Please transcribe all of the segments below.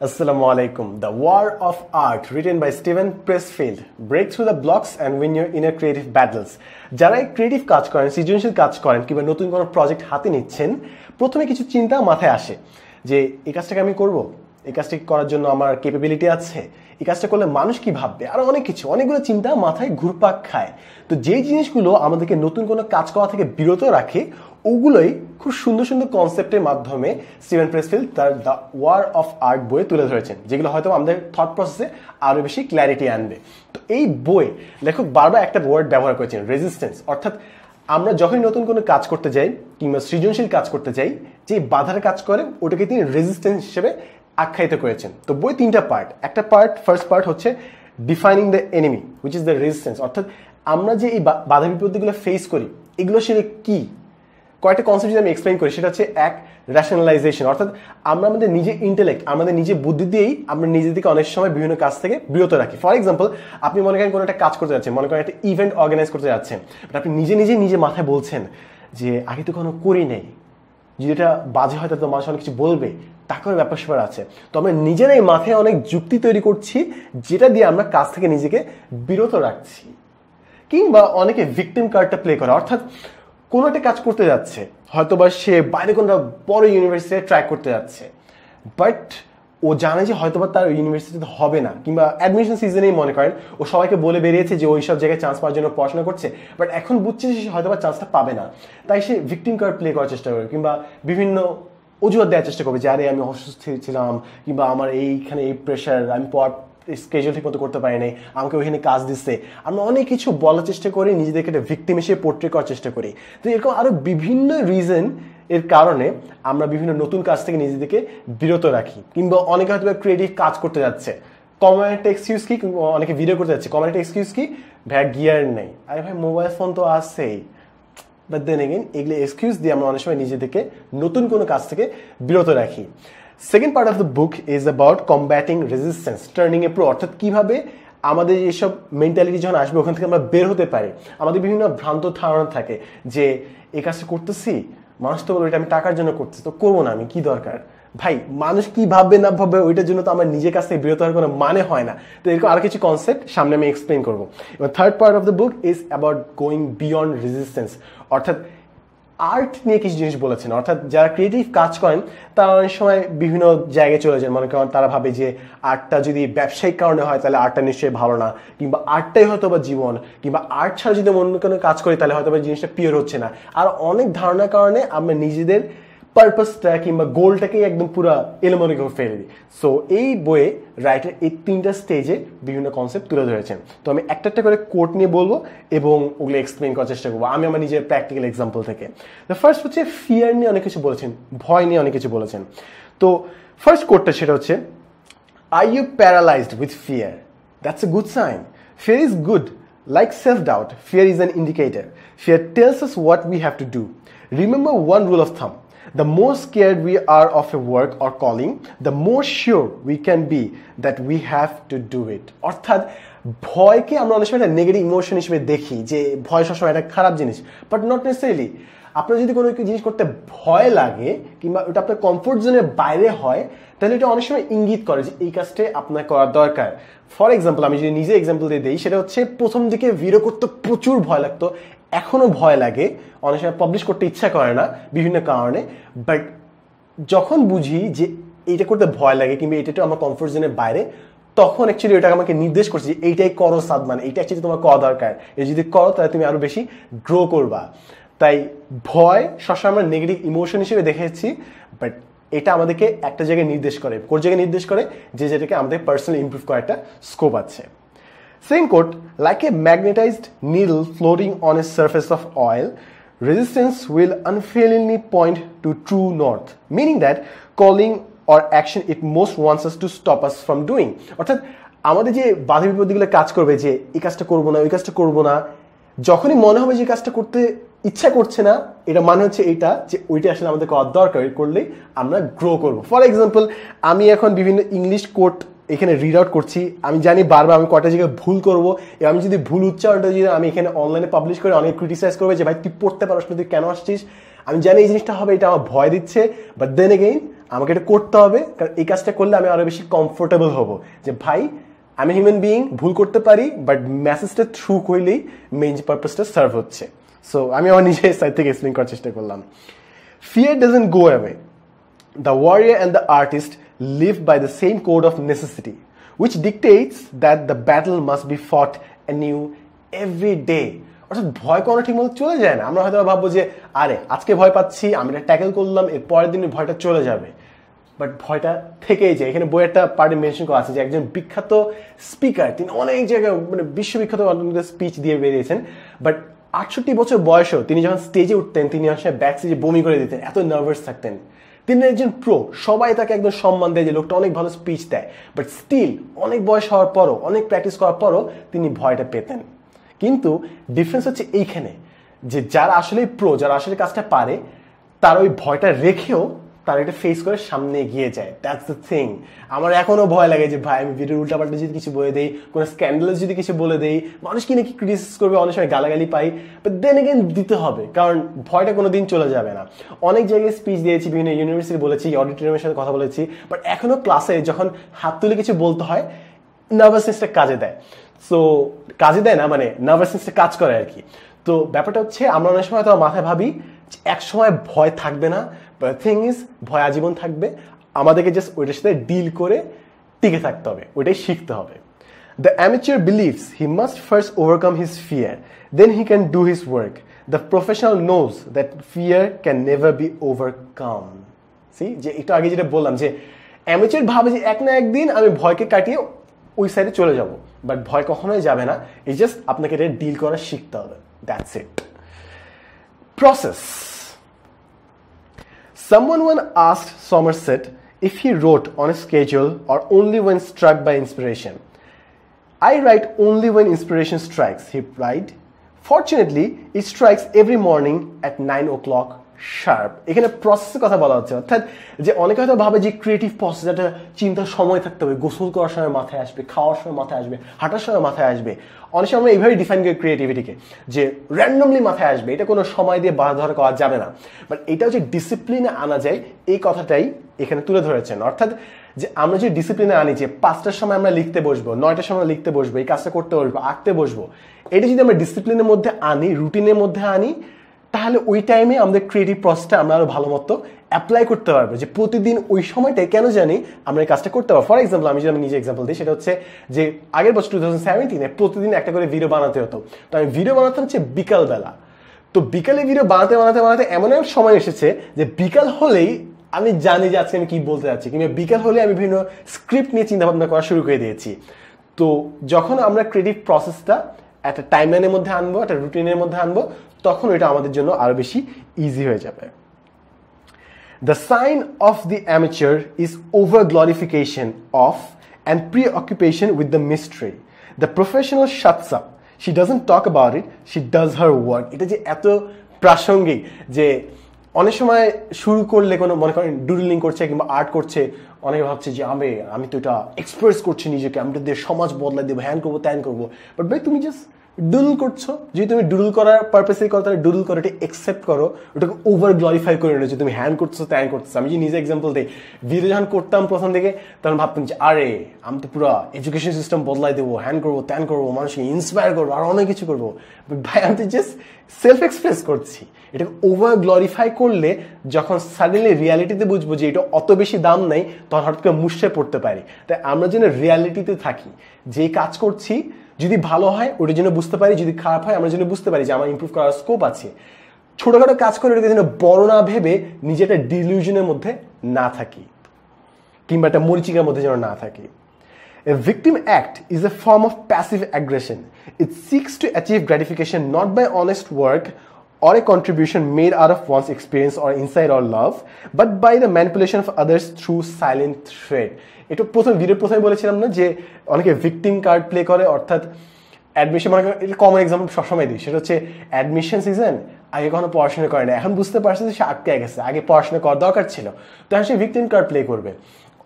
Assalamu alaikum. The War of Art, written by Steven Pressfield. Break through the blocks and win your inner creative battles. যারা creative কাজ করেন সৃজনশীল কাজ করেন কিংবা নতুন কোনো প্রজেক্ট হাতে নিচ্ছেন প্রথমে কিছু চিন্তা মাথায় আসে যে এই কাজটাকে আমি করব এই কাজটা করার জন্য আমার কেপেবিলিটি আছে এই কাজটা করলে মানুষ কি ভাববে আরও অনেক কিছু অনেকগুলো চিন্তা মাথায় ঘুরপাক খায় তো যেই জিনিসগুলো আমাদেরকে নতুন কোনো কাজ করা থেকে বিরত রাখে ওগুলোই খুব সুন্দর সুন্দর কনসেপ্টের মাধ্যমে স্টিভেন প্রেসফিল্ড তার দ্য ওয়ার অফ আর্ট বইয়ে তুলে ধরেছেন, যেগুলো হয়তো আমাদের থট প্রসেসে আরও বেশি ক্ল্যারিটি আনবে। তো এই বই লেখক বারবার একটা ওয়ার্ড ব্যবহার করেছেন রেজিস্ট্যান্স অর্থাৎ আমরা যখনই নতুন কোনো কাজ করতে যাই কিংবা সৃজনশীল কাজ করতে যাই, যে বাধার কাজ করে ওটাকে তিনি রেজিস্ট্যান্স হিসেবে আখ্যায়িত করেছেন। তো বই তিনটা পার্ট একটা পার্ট ফার্স্ট পার্ট হচ্ছে defining the enemy which is the resistance অর্থাৎ আমরা যে এই বাধা বিপত্তিগুলো ফেস করি, এগুলো সেটা কি? কয়েকটা কনসেপ্ট যদি আমি এক্সপ্লেন করি, সেটা হচ্ছে এক র্যাশনালাইজেশন অর্থাৎ আমরা আমাদের নিজে ইন্টেলেক্ট আমাদের নিজে বুদ্ধি দিয়েই আমরা নিজেদেরকে অনেক সময় বিভিন্ন কাজ থেকে বিরত রাখি। ফর এক্সাম্পল আপনি মনে করেন কোনো একটা কাজ করতে যাচ্ছেন, মনে করেন একটা ইভেন্ট অর্গানাইজ করতে যাচ্ছেন বাট আপনি নিজে নিজে নিজে মাথায় বলছেন যে, আগে তো কোনো করি নেই। যদি এটা বাজে হয়, তাহলে মানুষ অনেক কিছু বলবে। তাকেও ব্যাপার স্যাপার আছে। তো আমরা নিজেরাই মাথায় অনেক যুক্তি তৈরি করছি, যেটা দিয়ে আমরা কাজ থেকে নিজেকে বিরত রাখছি। কিংবা অনেকে ভিকটিম কার্ডটা প্লে করে, অর্থাৎ কোনো একটা কাজ করতে যাচ্ছে হয়তো বা সে বাইরে কোনো বড় ইউনিভার্সিটিতে ট্রাই করতে যাচ্ছে। বাট ও জানে যে হয়তো বা তার ইউনিভার্সিটিতে হবে না, কিংবা অ্যাডমিশন সিজনেই মনে করেন, ও সবাইকে বলে বেরিয়েছে যে ওই সব জায়গায় চান্স পাওয়ার জন্য পড়াশোনা করছে বাট এখন বুঝছে যে সে হয়তো বা চান্সটা পাবে না। তাই সে ভিকটিম কার্ড প্লে করার চেষ্টা করবে কিংবা বিভিন্ন অজুহাত দেওয়ার চেষ্টা করবে যে, আরে, আমি অসুস্থ ছিলাম, কিংবা আমার এইখানে এই প্রেশার আমি স্কেজুল ঠিক মতো করতে পারি নাই আমাকে ওইখানে কাজ দিচ্ছে। আমরা অনেক কিছু বলার চেষ্টা করি, নিজেদেরকে একটা ভিক্টিম হিসেবে পোর্ট্রে করার চেষ্টা করি। তো এরকম আরও বিভিন্ন রিজন এর কারণে আমরা বিভিন্ন নতুন কাজ থেকে নিজেদেরকে বিরত রাখি, কিংবা অনেকে হয়তো ক্রিয়েটিভ কাজ করতে যাচ্ছে। কমন একটা এক্সকিউজ কি অনেকে ভিডিও করতে যাচ্ছে। কমন একটা এক্সকিউজ কি, ভাই গিয়ার নেই। আরে ভাই মোবাইল ফোন তো আছেই। বাট দেন এগেন এগুলো এক্সকিউজ দিয়ে আমরা অনেক সময় নিজেদেরকে নতুন কোনো কাজ থেকে বিরত রাখি। Second part of the book is about combating resistance turning a pro অর্থাৎ কীভাবে আমাদের এইসব মেন্টালিটি যখন আসবে, ওখান থেকে আমরা বের হতে পারি। আমাদের বিভিন্ন ভ্রান্ত ধারণা থাকে যে এই কাজটা করতেছি, মানুষ তো বলবে এটা আমি টাকার জন্য করতেছি, তো করব না আমি, কি দরকার? ভাই, মানুষ কি ভাববে, না ভাববে, ওইটার জন্য তো আমার নিজের কাছ থেকে বিরত হওয়ার কোনো মানে হয় না। তো এরকম আরও কিছু কনসেপ্ট সামনে আমি এক্সপ্লেন করব। এবং third part of the book is about going beyond resistance অর্থাৎ আর্ট নিয়ে কিছু জিনিস বলেছেন। অর্থাৎ যারা ক্রিয়েটিভ কাজ করেন, তারা অনেক সময় বিভিন্ন জায়গায় চলে যান মনে করেন তারা ভাবে যে আর্টটা যদি ব্যবসায়িক কারণে হয়, তাহলে আর্টটা নিশ্চয়ই ভালো না। কিংবা আর্টটাই হয়তো বা জীবন। কিংবা আর্ট ছাড়া যদি অন্য কোনো কাজ করি, তাহলে হয়তো বা জিনিসটা পিওর হচ্ছে না। আর অনেক ধারণার কারণে আমরা নিজেদের পারপাসটা কিংবা গোলটাকেই একদম পুরো এলোমনি করে ফেলে দিই। সো এই বইয়ে রাইটার এই তিনটা স্টেজে বিভিন্ন কনসেপ্ট তুলে ধরেছেন। তো আমি একটা একটা করে কোর্ট নিয়ে বলব এবং ওগুলো এক্সপ্লেন করার চেষ্টা করব। আমি আমার নিজের প্র্যাকটিক্যাল এক্সাম্পল থেকে। ফার্স্ট হচ্ছে ফিয়ার নিয়ে অনেক কিছু বলেছেন, ভয় নিয়ে অনেক কিছু বলেছেন। তো ফার্স্ট কোর্টটা সেটা হচ্ছে are you paralysed with fear that's a good sign fear is good like self doubt fear is an indicator fear tales us what we have to do. Remember one rule of thumb. The more scared we are of a work or calling, the more sure we can be that we have to do it. অর্থাৎ ভয়কে আমরা অনেক সময় একটা negative emotion হিসেবে দেখি যে ভয় সবসময় একটা খারাপ জিনিস বাট নট নেসেসারিলি আপনার যদি কোনো জিনিস করতে ভয় লাগে কিংবা ওটা আপনার কমফোর্ট জোনের বাইরে হয় তাহলে এটা অনেক সময় ইঙ্গিত করে যে এই কাজটা আপনার করা দরকার ফর এক্সাম্পল আমি যদি নিজে এক্সাম্পল দিয়ে দিই সেটা হচ্ছে প্রথম দিকে ভিডিও করতে প্রচুর ভয় লাগতো এখনও ভয় লাগে। অনেক সময় পাবলিশ করতে ইচ্ছা করে না, বিভিন্ন কারণে। বাট যখন বুঝি যে এইটা করতে ভয় লাগে কিংবা এটা তো আমার কমফোর্ট জোনের বাইরে, তখন অ্যাকচুয়ালি ওটা আমাকে নির্দেশ করছে যে এইটাই করো সাদমান, এইটা অ্যাকচুয়ালি তোমার করা দরকার। এই যদি করো, তাহলে তুমি আরও বেশি গ্রো করবা। তাই ভয় সবসময় আমরা নেগেটিভ ইমোশন হিসেবে দেখেছি বাট এটা আমাদেরকে একটা জায়গায় নির্দেশ করে, কোন জায়গায় নির্দেশ করে? যে যেটাকে আমাদের পার্সোনালি ইম্প্রুভ করার একটা স্কোপ আছে। Same quote, like a magnetized needle floating on a surface of oil, resistance will unfailingly point to true north, meaning that calling or action it most wants us to stop us from doing. অর্থাৎ আমাদের যে বাধা বিপত্তিগুলো কাজ করবে যে এই কাজটা করব না ওই কাজটা করব না যখনই মনে হবে যে কাজটা করতে ইচ্ছা করছে না এটা মানে হচ্ছে এটা যে ওইটা আসলে আমাদের করার দরকার করলেই আমরা গ্রো করব ফর এক্সাম্পল আমি এখন বিভিন্ন ইংলিশ কোর্ট এখানে রিড আউট করছি। আমি জানি বারবার আমি কটা জায়গায় ভুল করব। আমি যদি ভুল উচ্চারণটা যদি আমি এখানে অনলাইনে পাবলিশ করে অনেক ক্রিটিসাইজ করবে যে, ভাই, তুই পড়তে পারস না, তুই কেন আসছিস? আমি জানি এই জিনিসটা হবে, এটা আমার ভয় দিচ্ছে। বাট দেন এগেইন আমাকে এটা করতে হবে। কারণ এই কাজটা করলে আমি আরও বেশি কমফোর্টেবল হব। যে, ভাই, আমি হিউম্যান বিইং ভুল করতে পারি বাট মেসেজটা থ্রু করলেই মেইন পারপাসটা সার্ভ হচ্ছে। সো আমি আমার নিজের সাইড থেকে এক্সপ্লেন করার চেষ্টা করলাম। Fear doesn't go away the warrior and the artist live by the same code of necessity, which dictates that the battle must be fought anew every day. অর্থাৎ ভয় কোনো ঠিক মতো চলে যায় না। আমরা হয়তো ভাববো যে আরে আজকে ভয় পাচ্ছি আমি এটা ট্যাকেল করলাম এর পরের দিনে ভয়টা চলে যাবে। বাট ভয়টা থেকেই যায়। এখানে বই একটা পার্টি মেনশন করা আছে যে একজন বিখ্যাত স্পিকার তিনি অনেক জায়গায় মানে বিশ্ববিখ্যাত স্পিচ দিয়ে বেরিয়েছেন। বাট আটষট্টি বছর বয়সেও তিনি যখন স্টেজে উঠতেন তিনি আসলে ব্যাক স্টেজে বমি করে দিতেন এত নার্ভাস থাকতেন। তিনি একজন প্রো সবাই তাকে একদম সম্মান দেয় যে লোকটা অনেক ভালো স্পিচ দেয়। বাট স্টিল অনেক বয়স হওয়ার পরও, অনেক প্র্যাকটিস করার পরও তিনি ভয়টা পেতেন। কিন্তু ডিফারেন্স হচ্ছে এইখানে, যে যারা আসলে প্রো যারা আসলে কাজটা পারে, তার ওই ভয়টা রেখেও তারা এটা ফেস করে সামনে এগিয়ে যায়। দ্যাটস দ্য থিং আমার এখনও ভয় লাগে যে, ভাই, আমি ভিডিওর উল্টাপাল্টা যদি কিছু বলে দেই, কোনো স্ক্যান্ডালাস যদি কিছু বলে দেই মানুষ কি নাকি ক্রিটিসাইজ করবে, অনেক সময় গালাগালি পাই। বাট দেন এগেন দিতে হবে। কারণ ভয়টা কোনো দিন চলে যাবে না। অনেক জায়গায় স্পিচ দিয়েছি, বিভিন্ন ইউনিভার্সিটি বলেছি অডিটোরিয়ামের সাথে কথা বলেছি। বাট এখনও ক্লাসে যখন হাত তুলে কিছু বলতে হয় নার্ভাসনেসটা কাজে দেয়। সো কাজে দেয় না মানে নার্ভাসনেসটা কাজ করে আর কি। তো ব্যাপারটা হচ্ছে, আমরা অনেক সময় তো মাথায় ভাবি এক সময় ভয় থাকবে না থিং ইজ ভয় আজীবন থাকবে। আমাদেরকে জাস্ট ওইটার সাথে ডিল করে টিকে থাকতে হবে, ওইটাই শিখতে হবে। The amateur believes he must first overcome his fear then he can do his work the professional knows that fear can never be overcome see যে একটু আগে যেটা বললাম যে অ্যামেচার ভাবে যে এক না একদিন আমি ভয়কে কাটিয়ে ওই সাইডে চলে যাব বাট ভয় কখনোই যাবে না। এই জাস্ট আপনাকে এটা ডিল করা শিখতে হবে। That's it process. Someone once asked Somerset if he wrote on a schedule or only when struck by inspiration. I write only when inspiration strikes, he replied. Fortunately, it strikes every morning at 9 o'clock sharp এখানে প্রসেসের কথা বলা হচ্ছে, অর্থাৎ যে অনেকে হয়তো ভাবে যে ক্রিয়েটিভ প্রসেস একটা চিন্তার সময় থাকতে হবে, গোসল করার সময় মাথায় আসবে, খাওয়ার সময় মাথায় আসবে, হাঁটার সময় মাথায় আসবে। অনেক সময় আমরা এইভাবে ডিফাইন করি ক্রিয়েটিভিটিকে যে র্যান্ডমলি মাথায় আসবে, এটা কোনো সময় দিয়ে বাধা ধরা করা যাবে না। বাট এটা হচ্ছে ডিসিপ্লিনে আনা যায়, এই কথাটাই এখানে তুলে ধরেছেন। অর্থাৎ যে আমরা যে ডিসিপ্লিনে আনি, যে পাঁচটার সময় আমরা লিখতে বসবো, নয়টার সময় লিখতে বসবো, এই কাজটা করতে বসবো, আঁকতে বসবো, এটা যদি আমরা ডিসিপ্লিনের মধ্যে আনি রুটিনের মধ্যে আনি তাহলে ওই টাইমে আমাদের ক্রিয়েটিভ প্রসেসটা আমরা আরও ভালো মতো অ্যাপ্লাই করতে পারব। যে প্রতিদিন ওই সময়টাই কেন জানি আমরা এই কাজটা করতে পারব। ফর এক্সাম্পল আমি যদি আমি নিজে এক্সাম্পল দিই, সেটা হচ্ছে যে আগের বছর টু থাউজেন্ড সেভেন্টিনে প্রতিদিন একটা করে ভিডিও বানাতে হতো। তো আমি ভিডিও বানাতাম হচ্ছে বিকালবেলা। তো বিকালে ভিডিও বানাতে বানাতে বানাতে এমন এক সময় এসেছে যে বিকাল হলেই আমি জানি যে আজকে আমি কী বলতে যাচ্ছি, কিংবা বিকাল হলে আমি বিভিন্ন স্ক্রিপ্ট নিয়ে চিন্তা ভাবনা করা শুরু করে দিয়েছি। তো যখন আমরা ক্রিয়েটিভ প্রসেসটা একটা টাইমলাইনের মধ্যে আনব, একটা রুটিনের মধ্যে আনব তখন এটা আমাদের জন্য আরও বেশি ইজি হয়ে যাবে The sign of the amateur is over glorification of and preoccupation with the mystery. The professional shuts up. She doesn't talk about it, she does her work. এটা যে এত প্রাসঙ্গিক যে অনেক সময় শুরু করলে কোনো মনে করেন ডুডলিং করছে কিংবা আর্ট করছে অনেকে ভাবছে যে আমি আমি তো এটা এক্সপ্রেস করছি নিজেকে আমি তো দিয়ে সমাজ বদলাই দেবো হ্যান করব ত্যান করব বাট ভাই তুমি জাস্ট ডুডল করছ, যদি তুমি ডুডল করার পারপাসে করো, তাহলে ডুডল করো এটা একসেপ্ট করো। ওটাকে ওভার গ্লোরিফাই করে নিও তুমি হ্যান্ড করছ ত্যান করছ আমি যে নিজে এক্সাম্পল দিই ভিডিও যখন করতাম প্রথম থেকে তখন ভাবতাম যে, আরে, আমি তো পুরো এডুকেশন সিস্টেম বদলাই দেবো হ্যান্ড করব ত্যান করব, মানুষকে ইন্সপায়ার করব, আর অনেক কিছু করব। ভাই, আমি তো জাস্ট সেলফ এক্সপ্রেস করছি। এটাকে ওভার গ্লোরিফাই করলে যখন সাডেনলি রিয়ালিটিতে বুঝব যে এটা অত বেশি দাম নেই, তখন হঠাৎ করে মুশড়ে পড়তে পারি। তাই আমরা যেন রিয়ালিটিতে থাকি। যে কাজ করছি যদি ভালো হয় ওটার জন্য বুঝতে পারি, যদি খারাপ হয়, আমরা যেন বুঝতে পারি যে আমার ইম্প্রুভ করার স্কোপ আছে। ছোটখাটো কাজ করে ওটাকে যেন বড় না ভেবে নিজেরটা ডিলিউশনের মধ্যে না থাকি, কিংবা একটা মরিচিকার মধ্যে যেন না থাকি। A victim act is a form of passive aggression it seeks to achieve gratification not by honest work or a contribution made are of one's experience or inside or love but by the manipulation of others through silent thread এটা প্রথম video প্রথমে বলেছিলাম না যে অনেকে victim card play করে, অর্থাৎ admission মানে এটা কমন এক্সাম্পল সবসময় দিই। সেটা হচ্ছে অ্যাডমিশন সিজন আগে কখনো পড়াশোনা করে না। এখন বুঝতে পারছে যে সে আটকে গেছে। আগে পড়াশোনা করা দরকার ছিল। তো এখন সে ভিকটিম কার্ড প্লে করবে।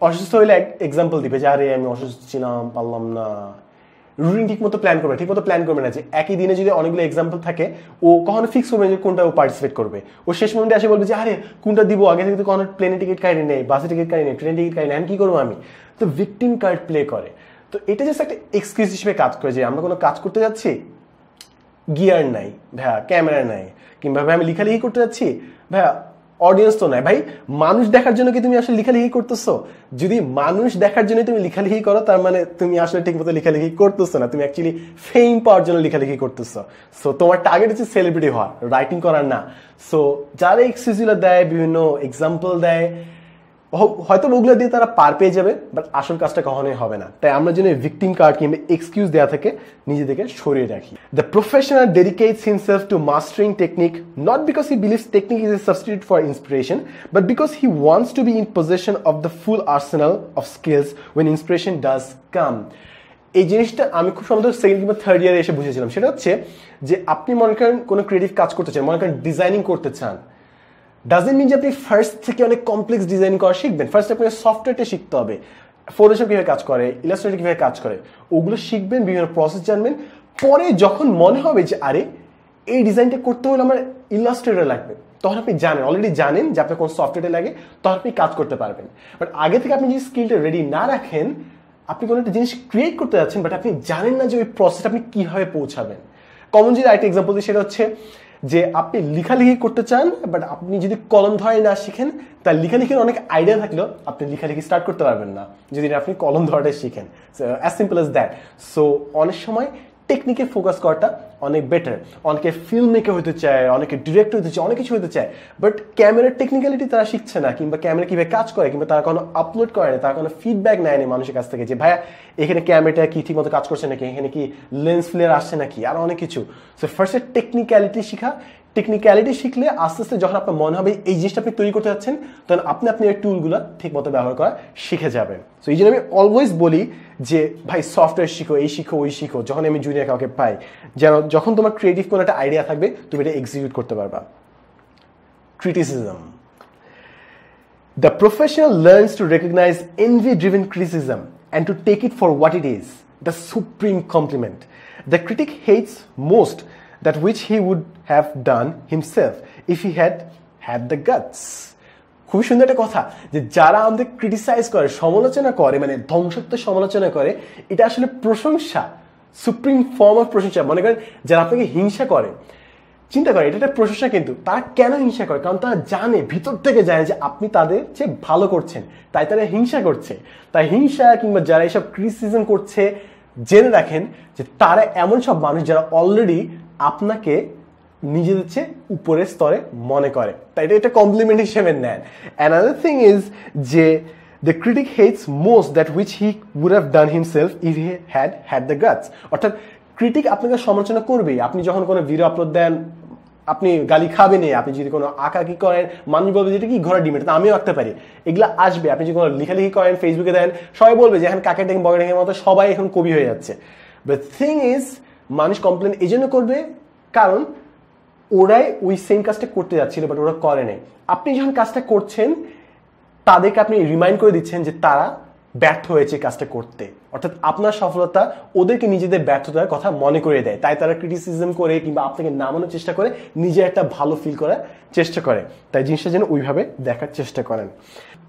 অসুস্থ হইলে এক্সাম্পল দিবে যে, আরে, আমি অসুস্থ ছিলাম, পারলাম না। রুটিন ঠিক মতো প্ল্যান করবে ঠিক মতো প্ল্যান করবে না যে একই দিনে যদি অনেকগুলো এক্সাম্পল থাকে, ও কখনো ফিক্স করবে যে কোনটা ও পার্টিসিপেট করবে। ও শেষ মোমেন্টে এসে বলবে যে, আরে, কোনটা দিব? আগে থেকে তো কোনো প্লেনে টিকিট কাটি নেই বাসে টিকিট কাটি নেই ট্রেন টিকিট কাটি নেই, আমি কি করব আমি? তো ভিকটিম কার্ড প্লে করে। তো এটা জাস্ট একটা এক্সকিউজ হিসেবে কাজ করে যে, আমরা কোনো কাজ করতে যাচ্ছি? গিয়ার নাই, ভাইয়া ক্যামেরা নাই, কিংবা ভাই আমি লেখালেখি করতে যাচ্ছি? ভাইয়া অডিয়েন্স তো নাই। ভাই, মানুষ দেখার জন্য কি তুমি আসলে লেখালেখি করতেছো? যদি মানুষ দেখার জন্য তুমি লিখালেখি করো, তার মানে তুমি আসলে ঠিক মতো লেখালেখি করতেছো না। তুমি অ্যাকচুয়ালি ফেম পাওয়ার জন্য লিখালেখি করতেছো। সো তোমার টার্গেট হচ্ছে সেলিব্রিটি হওয়া রাইটিং করার না। সো যারা এক্সকিউজগুলো দেয়, বিভিন্ন এক্সাম্পল দেয় হয়তো ওগুলো দিয়ে তারা পার পেয়ে যাবে বাট আসল কাজটা কখনোই হবে না। তাই আমরা যেন ভিকটিম কার্ড কিংবা এক্সকিউজ দেওয়া থেকে নিজেদেরকে সরিয়ে রাখি। The professional dedicates himself to mastering technique not because he believes technique is a substitute for inspiration but because he wants to be in position of the full arsenal of skills when inspiration does come এই জিনিসটা আমি খুব সম্ভবত second কিংবা third ইয়ারে এসে বুঝেছিলাম। সেটা হচ্ছে যে আপনি মনে করেন কোনো ক্রিয়েটিভ কাজ করতে চান, মনে করেন ডিজাইনিং করতে চান ডাজেন্ট মিন যে আপনি ফার্স্ট থেকে অনেক কমপ্লেক্স ডিজাইন করা শিখবেন? ফার্স্ট আপনাকে সফটওয়্যারটা শিখতে হবে। ফটোশপ কীভাবে কাজ করে? ইলাস্ট্রেটর কীভাবে কাজ করে? ওগুলো শিখবেন, বিভিন্ন প্রসেস জানবেন। পরে যখন মনে হবে যে, আরে, এই ডিজাইনটা করতে হলে আমার ইলাস্ট্রেটর লাগবে, তখন আপনি জানেন অলরেডি জানেন যে আপনার কোন সফটওয়্যারে লাগে, তখন আপনি কাজ করতে পারবেন। বাট আগে থেকে আপনি যদি স্কিলটা রেডি না রাখেন, আপনি কোনো একটা জিনিস ক্রিয়েট করতে যাচ্ছেন বাট আপনি জানেন না যে ওই প্রসেসটা আপনি কীভাবে পৌঁছাবেন। কমন যদি আরেকটা এক্সাম্পল দিই, সেটা হচ্ছে যে আপনি লেখালেখি করতে চান বাট আপনি যদি কলম ধরে না শিখেন তার লেখালেখির অনেক আইডিয়া থাকলেও আপনি লেখালেখি স্টার্ট করতে পারবেন না। যদি আপনি কলম ধরাটা শিখেন। As simple as that so অনেক সময় টেকনিকে ফোকাস করাটা অনেক বেটার অনেকে ফিল্ম মেকার হতে চায়, অনেকে ডিরেক্টর হতে চায়, অনেক কিছু হতে চায় বাট ক্যামেরার টেকনিক্যালিটি তারা শিখছে না, কিংবা ক্যামেরা কীভাবে কাজ করে, কিংবা তারা কোনো আপলোড করে না, তারা কোনো ফিডব্যাক নেয়নি মানুষের কাছ থেকে যে, ভাইয়া, এখানে ক্যামেরাটা কি ঠিকমতো কাজ করছে নাকি? এখানে কি লেন্স ফ্লেয়ার আসছে নাকি? আর অনেক কিছু। সো ফার্স্টে টেকনিক্যালিটি শিখা টেকনিক্যালিটি শিখলে আস্তে আস্তে যখন আপনার মনে হবে এই জিনিসটা আপনি তৈরি করতে যাচ্ছেন, তখন আপনি আপনি এই টুলগুলো ঠিক মতো ব্যবহার করা শিখে যাবেন। সো এই জন্য আমি অলওয়েজ বলি যে, ভাই সফটওয়্যার শিখো, এই শিখো, ওই শিখো, যখন আমি জুনিয়র কাউকে পাই, যেন যখন তোমার ক্রিয়েটিভ কোনো একটা আইডিয়া থাকবে, তুমি এটা এক্সিকিউট করতে পারবা। Criticism the professional learns to recognize envy driven criticism and to take it for what it is the supreme compliment the critic hates most that which he would have done himself if he had had the guts. খুবই সুন্দর একটা কথা যে যারা আমাদের criticise করে, সমালোচনা করে মানে ধ্বংসাত্মক সমালোচনা করে, এটা আসলে প্রশংসা সুপ্রিম ফর্ম অফ প্রশংসা। মনে করেন যারা আপনাকে হিংসা করে, চিন্তা করে এটা একটা প্রশংসা কিন্তু। তারা কেন হিংসা করে? কারণ তারা জানে, ভিতর থেকে জানে যে আপনি তাদের চেয়ে ভালো করছেন, তাই তারা হিংসা করছে। তাই হিংসা কিংবা যারা এইসব ক্রিটিসিজম করছে, জেনে রাখেন যে তারা এমন সব মানুষ যারা অলরেডি আপনাকে নিজেদের চেয়ে উপরের স্তরে মনে করে। তাই এটা একটা কমপ্লিমেন্ট হিসেবে নেন। অ্যানাদার থিং ইজ যে the critic hates most that which he would have done himself if he had had the guts অর্থাৎ ক্রিটিক আপনাকে সমালোচনা করবেই। আপনি যখন কোনো ভিডিও আপলোড দেন, আপনি গালি খাবেন আপনি যদি কোনো আঁকাকি করেন, মানুষ বলবে যেটা কি ঘোড়া ডিমের তা আমিও আঁকতে পারি। এগুলো আসবে। আপনি যদি কোনো লেখালেখি করেন ফেসবুকে দেন, সবাই বলবে যে, এখন কাকের ডেকে বকের মতো সবাই এখন কবি হয়ে যাচ্ছে। বাট থিং ইজ মানুষ কমপ্লেন এই জন্য করবে কারণ ওরাই ওই সেম কাজটা করতে যাচ্ছিল বাট ওরা করে নেই। আপনি যখন কাজটা করছেন, তাদেরকে আপনি রিমাইন্ড করে দিচ্ছেন যে তারা ব্যর্থ হয়েছে কাজটা করতে। অর্থাৎ আপনার সফলতা ওদেরকে নিজেদের ব্যর্থতার কথা মনে করে দেয়। তাই তারা ক্রিটিসিজম করে কিংবা আপনাকে নামানোর চেষ্টা করে নিজে একটা ভালো ফিল করার চেষ্টা করে। তাই জিনিসটা যেন ওইভাবে দেখার চেষ্টা করেন।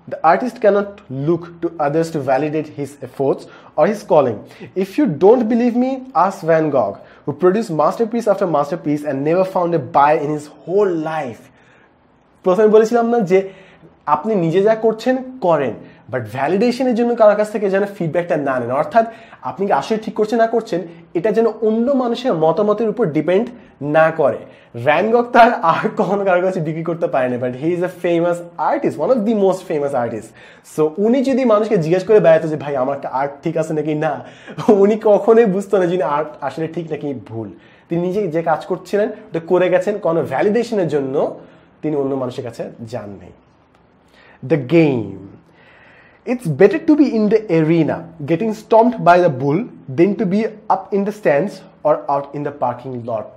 The artist cannot look to others to validate his efforts or his calling. If you don't believe me, ask Van Gogh, who produced masterpiece after masterpiece and never found a buyer in his whole life. প্রথমে বলেছিলাম না যে আপনি নিজে যা করছেন করেন but ভ্যালিডেশনের জন্য কারোর কাছ থেকে যেন ফিডব্যাকটা না নেন। অর্থাৎ আপনি কি আসলে ঠিক করছেন, না করছেন, এটা যেন অন্য মানুষের মতামতের উপর ডিপেন্ড না করে। র্যানগক তার আর্ট কখনো কারোর কাছে বিক্রি করতে পারেনি but he is a famous artist one of the most famous artist so উনি যদি মানুষকে জিজ্ঞেস করে বেড়াতো যে, ভাই, আমার আর্ট ঠিক আছে নাকি? না। উনি কখনোই বুঝতো না যিনি আর্ট আসলে ঠিক নাকি ভুল? তিনি নিজে যে কাজ করছিলেন, ওটা করে গেছেন, কোনো ভ্যালিডেশনের জন্য তিনি অন্য মানুষের কাছে যান নেই the game It's better to be in the arena, getting stomped by the bull, than to be up in the stands or out in the parking lot.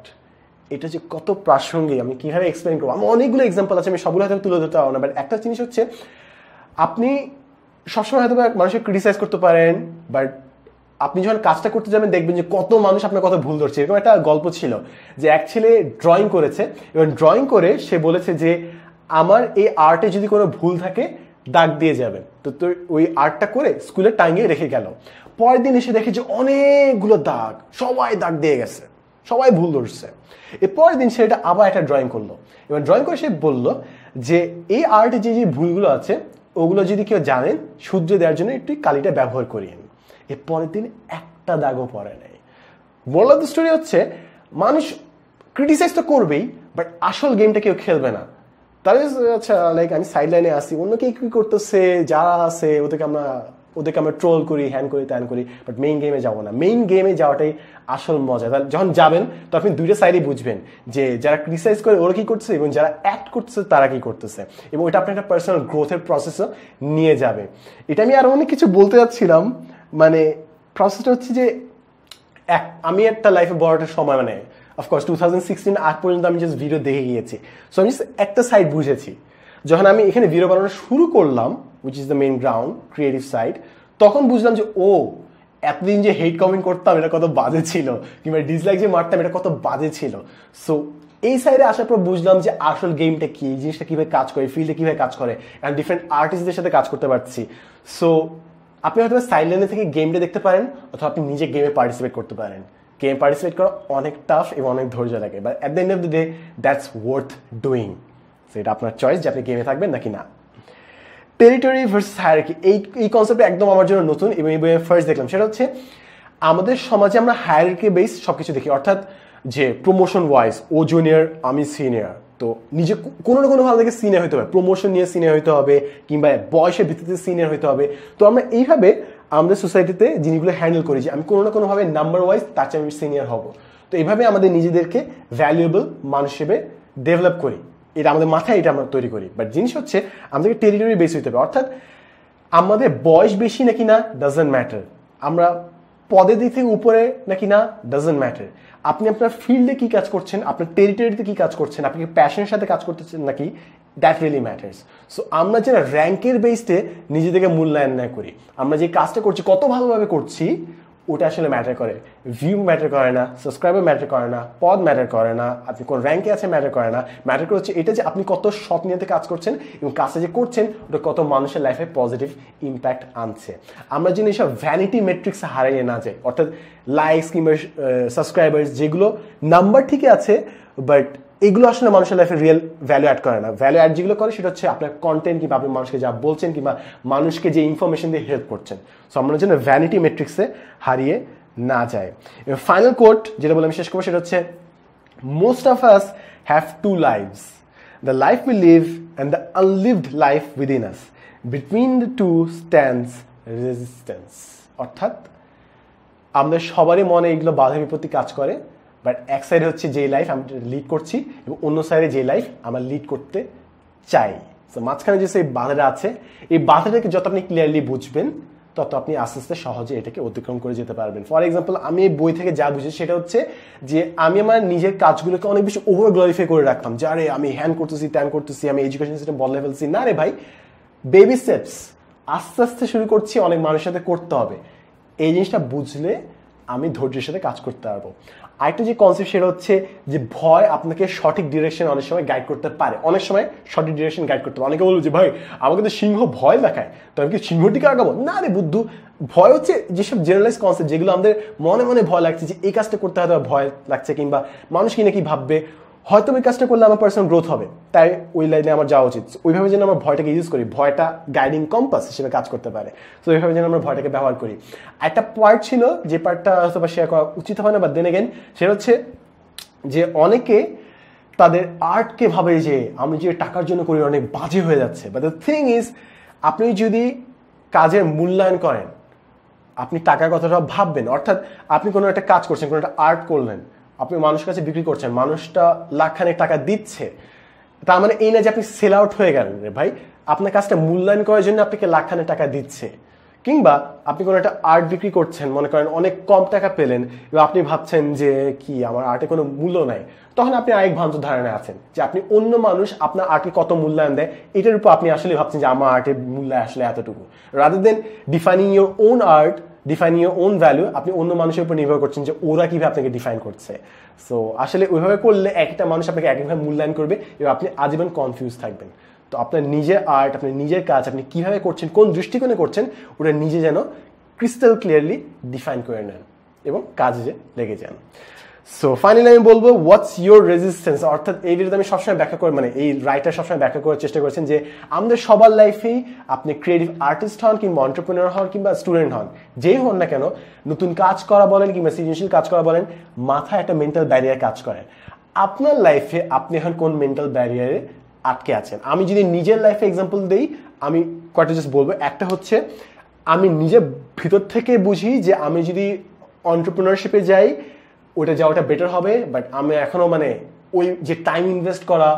এটা যে কত প্রাসঙ্গিক, আমি কীভাবে এক্সপ্লেন করব আমি অনেকগুলো এক্সাম্পল আছে, আমি সবগুলো হয়তো তুলে ধরতে পারব না বাট একটা জিনিস হচ্ছে, আপনি সবসময় হয়তো মানুষকে ক্রিটিসাইজ করতে পারেন বাট আপনি যখন কাজটা করতে যাবেন, দেখবেন যে কত মানুষ আপনার কথা ভুল ধরছে এরকম একটা গল্প ছিল যে এক ছেলে ড্রয়িং করেছে, এবং ড্রয়িং করে সে বলেছে যে, আমার এই আর্টে যদি কোনো ভুল থাকে দাগ দিয়ে যাবেন তো তো ওই আর্টটা করে স্কুলে টাঙিয়ে রেখে গেল। পরের দিন এসে দেখে যে অনেকগুলো দাগ, সবাই দাগ দিয়ে গেছে, সবাই ভুল ধরছে। এর পরের দিন সেটা আবার একটা ড্রয়িং করল। এবার ড্রয়িং করে সে বলল যে, এই আর্টে যে যে ভুলগুলো আছে, ওগুলো যদি কেউ জানেন সূর্য দেওয়ার জন্য একটু কালিটা ব্যবহার করিয়েন এর পরের দিন একটা দাগও পড়ে নেই। মোরাল অফ দ্য স্টোরি হচ্ছে, মানুষ ক্রিটিসাইজ তো করবেই বাট আসল গেমটা কেউ খেলবে না। তাহলে আচ্ছা লাইক আমি সাইড লাইনে আসি অন্য কে কি করতেছে যারা আছে, ওদেরকে আমরা ওদেরকে আমরা ট্রোল করি হ্যান করি ত্যান করি বাট মেইন গেমে যাব না। মেইন গেমে যাওয়াটাই আসল মজা। তাহলে, যখন যাবেন, তো আপনি দুইটা সাইডই বুঝবেন, যে যারা ক্রিটিসাইজ করে, ওরা কী করতেছে, এবং যারা অ্যাক্ট করতেছে, তারা কি করতেছে। এবং এটা আপনার একটা পার্সোনাল গ্রোথের প্রসেসও নিয়ে যাবে। এটা আমি আরও অনেক কিছু বলতে যাচ্ছিলাম। মানে প্রসেসটা হচ্ছে যে, এক, আমি একটা লাইফে বড় একটা সময় মানে অফকোর্স টু থাউজেন্ড সিক্সটিন আগ পর্যন্ত আমি জাস্ট ভিডিও দেখে গিয়েছি। সো আমি just একটা সাইড বুঝেছি। যখন আমি এখানে ভিডিও বানানো শুরু করলাম which is the main ground creative side তখন বুঝলাম যে, ও, এতদিন যে হেট কমেন্ট করতাম, এটা কত বাজে ছিল, কিংবা ডিসলাইক যে মারতাম, এটা কত বাজে ছিল। সো এই সাইডে আসার পর বুঝলাম যে আসল গেমটা কি জিনিসটা কীভাবে কাজ করে ফিল্ডে কীভাবে কাজ করে অ্যান্ড ডিফারেন্ট আর্টিস্টদের সাথে কাজ করতে পারছি। সো আপনি হয়তো সাইলেন্টে থেকে গেমটা দেখতে পারেন, অথবা আপনি নিজে গেমে পার্টিসিপেট করতে পারেন। গেমে পার্টিসিপেট করা অনেক টাফ এবং অনেক ধৈর্য লাগে। But at the end of the day that's worth doing সেটা আপনার চয়েস যে আপনি গেমে থাকবেন নাকি না। টেরিটরি ভার্সেস হায়ারার্কি এই এই কনসেপ্টটা একদম আমার জন্য নতুন এবং এই বইয়ে ফার্স্ট দেখলাম। সেটা হচ্ছে, আমাদের সমাজে আমরা হায়ারার্কি বেস সবকিছু দেখি। অর্থাৎ যে প্রমোশন ওয়াইজ ও জুনিয়র আমি সিনিয়র তো নিজে কোনো না কোনো ভালো থেকে সিনিয়র হতে হবে। প্রমোশন নিয়ে সিনিয়র হতে হবে, কিংবা বয়সের ভিত্তিতে সিনিয়র হতে হবে। তো আমরা এইভাবে আমাদের সোসাইটিতে জিনিসগুলো হ্যান্ডেল করেছি। আমি কোনো না কোনোভাবে নাম্বার ওয়াইজ তার চেয়ে আমি সিনিয়র হব। তো এইভাবে আমাদের নিজেদেরকে ভ্যালুয়েবল মানুষ হিসেবে ডেভেলপ করি। এটা আমাদের মাথায়, এটা আমরা তৈরি করি। বাট জিনিস হচ্ছে, আমাদেরকে টেরিটরি বেশি হতে হবে। অর্থাৎ আমাদের বয়স বেশি নাকি না ডাজেন্ট ম্যাটার আমরা পদে দিক থেকে উপরে নাকি না ডাজেন্ট ম্যাটার আপনি আপনার ফিল্ডে কি কাজ করছেন, আপনার টেরিটরিতে কি কাজ করছেন, আপনি কি প্যাশনের সাথে কাজ করতেছেন নাকি দ্যাট রিয়েলি ম্যাটার্স সো আমরা যারা র্যাঙ্কের বেসতে নিজেদেরকে মূল্যায়ন না করি, আমরা যে কাজটা করছি, কত ভালোভাবে করছি, ওটা আসলে ম্যাটার করে। ভিউ ম্যাটার করে না সাবস্ক্রাইবার ম্যাটার করে না পদ ম্যাটার করে না, আপনি কোন র্যাঙ্কে আছে ম্যাটার করে না। ম্যাটার করে হচ্ছে এটা যে আপনি কত সৎ নিয়তে কাজ করছেন এবং কাজটা যে করছেন, ওটা কত মানুষের লাইফে পজিটিভ ইম্প্যাক্ট আনছে। আমরা যেন এইসব ভ্যানিটি মেট্রিক্স হারিয়ে না যাই, অর্থাৎ লাইকস কিংবা সাবস্ক্রাইবার্স যেগুলো নাম্বার ঠিকই আছে বাট এগুলো আসলে মানুষের লাইফে রিয়েল ভ্যালু অ্যাড করে না। ভ্যালু অ্যাড যেগুলো করে সেটা হচ্ছে আপনার কন্টেন্ট কিংবা আপনি মানুষকে যা বলছেন কিংবা মানুষকে যে ইনফরমেশন দিয়ে হেল্প করছেন। সো আমরা যেন ভ্যানিটি মেট্রিক্সে হারিয়ে না যায় ফাইনাল কোর্ট যেটা বলে আমি শেষ করব, সেটা হচ্ছে most of us have two lives the life we live and the unlived life within us between the two stands resistance অর্থাৎ আমাদের সবারই মনে এগুলো বাধা বিপত্তি কাজ করে বাট এক সাইডে হচ্ছে যে লাইফ আমি লিড করছি এবং অন্য সাইডে যে লাইফ আমার লিড করতে চাই। তো মাঝখানে যে সেই বাধাটা আছে, এই বাধাটাকে যত আপনি ক্লিয়ারলি বুঝবেন, তত আপনি আস্তে আস্তে সহজে এটাকে অতিক্রম করে যেতে পারবেন। ফর এক্সাম্পল আমি এই বই থেকে যা বুঝি সেটা হচ্ছে যে আমি আমার নিজের কাজগুলোকে অনেক বেশি ওভার গ্লোরিফাই করে রাখতাম। যে আরে আমি হ্যান করতেছি ত্যান করতেছি, আমি এডুকেশন সিস্টেম বদলে ফেলছি। না রে ভাই বেবি স্টেপস আস্তে আস্তে শুরু করছি, অনেক মানুষের সাথে করতে হবে। এই জিনিসটা বুঝলে আমি ধৈর্যের সাথে কাজ করতে পারব। আরেকটা যে কনসেপ্ট সেটা হচ্ছে যে ভয় আপনাকে সঠিক ডিরেকশন অনেক সময় গাইড করতে পারে। অনেক সময় সঠিক ডিরেকশন গাইড করতে পারে। অনেকে বলব যে, ভাই, আমাকে তো সিংহ ভয় দেখায়, তো আমি কি সিংহটিকে আগাবো? না রে বুদ্ধু, ভয় হচ্ছে যেসব জেনারেলাইজ কনসেপ্ট যেগুলো আমাদের মনে মনে ভয় লাগছে যে, এই কাজটা করতে হয়তো ভয় লাগছে কিংবা মানুষ কি নাকি ভাববে হয়তো ওই কাজটা করলে আমার পার্সোনাল গ্রোথ হবে, তাই ওই লাইনে আমার যাওয়া উচিত। ওইভাবে যেন আমরা ভয়টাকে ইউজ করি, ভয়টা গাইডিং কম্পাস হিসেবে কাজ করতে পারে। তো ওইভাবে যেন আমরা ভয়টাকে ব্যবহার করি। একটা পার্ট ছিল যে পার্টটা হয়তো বা শেয়ার করা উচিত হবে না বা দেন এগেন সেটা হচ্ছে যে অনেকে তাদের আর্টকে ভাবে যে আমি যে টাকার জন্য করি, অনেক বাজে হয়ে যাচ্ছে। বাট দ্য থিং ইজ আপনি যদি কাজের মূল্যায়ন করেন, আপনি টাকার কথাটা ভাববেন, অর্থাৎ আপনি কোনো একটা কাজ করছেন, কোনো একটা আর্ট করলেন আপনি মানুষের কাছে বিক্রি করছেন, মানুষটা লাখখানেক টাকা দিচ্ছে, তার মানে এই না যে আপনি সেল আউট হয়ে গেলেন রে ভাই, আপনার কাজটা মূল্যায়ন করার জন্য আপনাকে লাখখানেক টাকা দিচ্ছে। কিংবা আপনি কোনো একটা আর্ট বিক্রি করছেন, মনে করেন অনেক কম টাকা পেলেন এবং আপনি ভাবছেন যে কি, আমার আর্টে কোনো মূল্য নাই। তখন আপনি আরেক ভ্রান্ত ধারণায় আছেন যে আপনি অন্য মানুষ আপনার আর্টে কত মূল্যায়ন দেয়, এটার উপর আপনি আসলে ভাবছেন যে আমার আর্টের মূল্য আসলে এতটুকু। Rather than defining your own art define your own value আপনি অন্য মানুষের উপর নির্ভর করছেন যে ওরা কীভাবে আপনাকে ডিফাইন করছে। সো আসলে ওইভাবে করলে একটা মানুষ আপনাকে একইভাবে মূল্যায়ন করবে, এবং আপনি আজীবন কনফিউজ থাকবেন। তো আপনার নিজের আর্ট আপনার নিজের কাজ, আপনি কীভাবে করছেন, কোন দৃষ্টিকোণে করছেন, ওটা নিজে যেন ক্রিস্টাল ক্লিয়ারলি ডিফাইন করে নেন, এবং কাজে লেগে যান। সো ফাইনালি আমি বলব হোয়াটস ইউর রেজিস্ট্যান্স অর্থাৎ এই ভিডিওতে আমি সবসময় ব্যাখ্যা করে মানে এই রাইটার সবসময় ব্যাখ্যা করার চেষ্টা করেছেন যে, আমাদের সবার লাইফেই আপনি ক্রিয়েটিভ আর্টিস্ট হন কিংবা অন্টারপ্রিনার হন কিংবা স্টুডেন্ট হন, যেই হন না কেন, নতুন কাজ করা বলেন কিংবা সৃজনশীল কাজ করা বলেন, মাথায় একটা মেন্টাল ব্যারিয়ার কাজ করে। আপনার লাইফে আপনি এখন কোন মেন্টাল ব্যারিয়ারে আটকে আছেন? আমি যদি নিজের লাইফে এক্সাম্পল দিই, আমি কয়েকটা জাস্ট বলব। একটা হচ্ছে, আমি নিজে ভিতর থেকে বুঝি যে আমি যদি অন্টারপ্রিনারশিপে যাই ওটা যাওয়াটা বেটার হবে বাট আমি এখনও মানে ওই যে টাইম ইনভেস্ট করা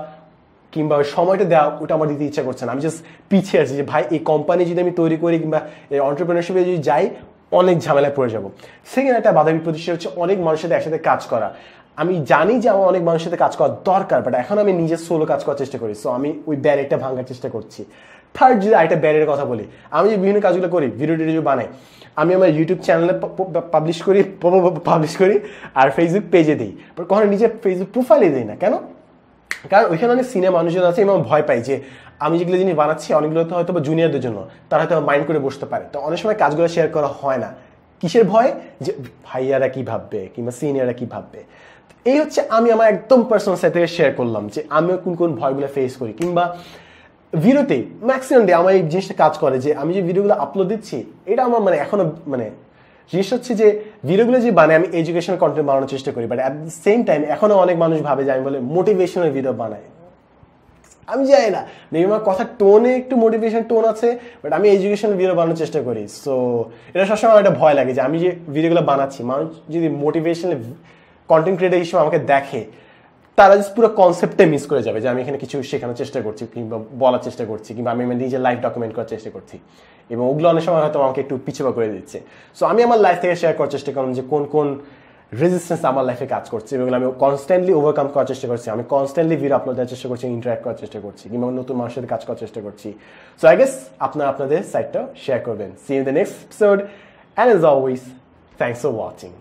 কিংবা ওই সময়টা দেওয়া, ওটা আমার দিতে ইচ্ছা করছে না। আমি জাস্ট পিছিয়ে আছি যে, ভাই, এই কোম্পানি যদি আমি তৈরি করি কিংবা এই অন্টারপ্রিনারশিপে যদি যাই, অনেক ঝামেলায় পড়ে যাব। সেখানে একটা বাধা বিপত্তি হচ্ছে অনেক মানুষের সাথে একসাথে কাজ করা। আমি জানি যে আমার অনেক মানুষের সাথে কাজ করা দরকার বাট এখন আমি নিজের সোলো কাজ করার চেষ্টা করি। সো আমি ওই ব্যারেকটা ভাঙার চেষ্টা করছি। থার্ড যদি আরেকটা ব্যারের কথা বলি, আমি যে বিভিন্ন কাজগুলো করি ভিডিও টিডিও বানাই, আমি আমার ইউটিউব চ্যানেলে পাবলিশ করি পাবলিশ করি, আর ফেসবুক পেজে দিই। কখনো নিজের ফেসবুক প্রোফাইলে দিই না। কেন? কারণ ওইখানে অনেক সিনিয়র মানুষজন আছে এবং ভয় পাই যে আমি যেগুলো জিনিস বানাচ্ছি, অনেকগুলো তো হয়তো জুনিয়রদের জন্য, তারা হয়তো মাইন্ড করে বসতে পারে। তো অনেক সময় কাজগুলো শেয়ার করা হয় না। কিসের ভয়? যে ভাইয়ারা কি ভাববে কিংবা সিনিয়ররা কি ভাববে? এই হচ্ছে আমি আমার একদম পার্সোনাল থেকে শেয়ার করলাম যে আমিও কোন কোন ভয়গুলো ফেস করি, কিংবা ভিডিওতে ম্যাক্সিমাম ডে আমার এই জিনিসটা কাজ করে যে আমি যে ভিডিওগুলো আপলোড দিচ্ছি, এটা আমার মানে এখনও মানে জিনিস হচ্ছে যে ভিডিওগুলো যে বানাই, আমি এডুকেশনাল কন্টেন্ট বানানোর চেষ্টা করি but at the same time এখনও অনেক মানুষ ভাবে যে আমি বলে মোটিভেশনাল ভিডিও বানাই। আমি জানি না মেবি আমার কথা টোনে একটু মোটিভেশন টোন আছে বাট আমি এডুকেশনাল ভিডিও বানানোর চেষ্টা করি। সো এটা সবসময় আমার একটা ভয় লাগে যে আমি যে ভিডিওগুলো বানাচ্ছি, মানুষ যদি মোটিভেশনাল কন্টেন্ট ক্রিয়েটার হিসেবে আমাকে দেখে তারা জাস্ট পুরো কনসেপ্টে মিস করে যাবে যে আমি এখানে কিছু শেখানোর চেষ্টা করছি কিংবা বলার চেষ্টা করছি কিংবা আমি আমার নিজের লাইফ ডকুমেন্ট করার চেষ্টা করছি। এবং ওগুলো অনেক সময় হয়তো আমাকে একটু পিছিয়ে করে দিচ্ছে। সো আমি আমার লাইফ থেকে শেয়ার করার চেষ্টা করলাম যে কোন কোন রেজিস্ট্যান্স আমার লাইফে কাজ করছে এবং আমি কনস্ট্যান্টলি ওভারকাম করার চেষ্টা করছি। আমি কনস্ট্যান্টলি ভিডিও আপলোড দেওয়ার চেষ্টা করছি ইন্টারাক্ট করার চেষ্টা করছি কিংবা নতুন মানুষের সাথে কাজ করার চেষ্টা করছি। সো আই গেস আপনারা আপনাদের সাইটটা শেয়ার করবেন। See in the next episode and as always thanks for watching